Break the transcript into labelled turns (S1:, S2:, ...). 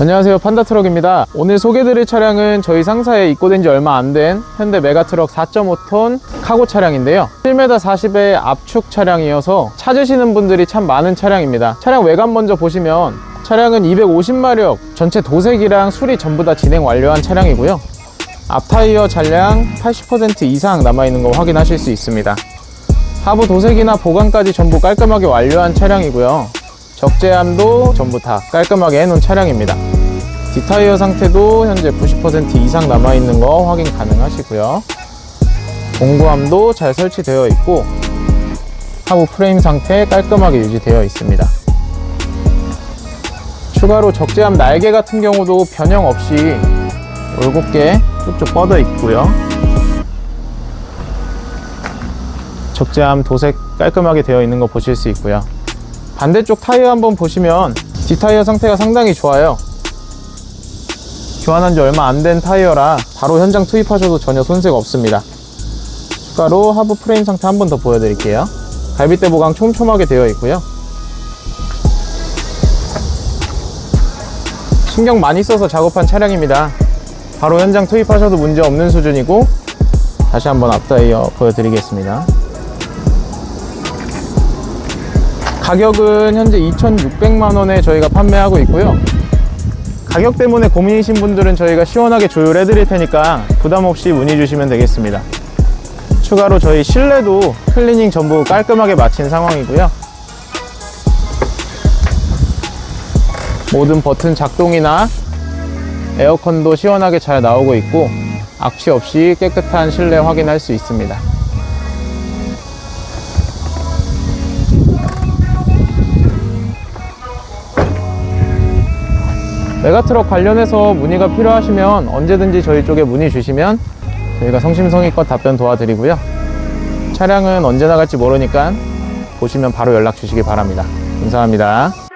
S1: 안녕하세요. 판다트럭입니다. 오늘 소개드릴 차량은 저희 상사에 입고된 지 얼마 안 된 현대 메가트럭 4.5톤 카고 차량인데요. 1m 40의 압축 차량이어서 찾으시는 분들이 참 많은 차량입니다. 차량 외관 먼저 보시면 차량은 250마력 전체 도색이랑 수리 전부 다 진행 완료한 차량이고요. 앞타이어 잔량 80% 이상 남아있는 거 확인하실 수 있습니다. 하부 도색이나 보강까지 전부 깔끔하게 완료한 차량이고요 적재함도 전부 다 깔끔하게 해놓은 차량입니다. 뒷타이어 상태도 현재 90% 이상 남아있는 거 확인 가능하시고요. 공구함도 잘 설치되어 있고 하부 프레임 상태 깔끔하게 유지되어 있습니다. 추가로 적재함 날개 같은 경우도 변형 없이 올곧게 쭉쭉 뻗어 있고요. 적재함 도색 깔끔하게 되어 있는 거 보실 수 있고요. 반대쪽 타이어 한번 보시면 뒷타이어 상태가 상당히 좋아요. 교환한 지 얼마 안 된 타이어라 바로 현장 투입하셔도 전혀 손색 없습니다. 추가로 하부 프레임 상태 한번 더 보여드릴게요. 갈비대 보강 촘촘하게 되어 있고요. 신경 많이 써서 작업한 차량입니다. 바로 현장 투입하셔도 문제 없는 수준이고 다시 한번 앞타이어 보여드리겠습니다 가격은 현재 2,600만 원에 저희가 판매하고 있고요. 가격 때문에 고민이신 분들은 저희가 시원하게 조율해 드릴 테니까 부담 없이 문의 주시면 되겠습니다. 추가로 저희 실내도 클리닝 전부 깔끔하게 마친 상황이고요. 모든 버튼 작동이나 에어컨도 시원하게 잘 나오고 있고 악취 없이 깨끗한 실내 확인할 수 있습니다. 메가트럭 관련해서 문의가 필요하시면 언제든지 저희 쪽에 문의 주시면 저희가 성심성의껏 답변 도와드리고요. 차량은 언제 나갈지 모르니까 보시면 바로 연락 주시기 바랍니다. 감사합니다.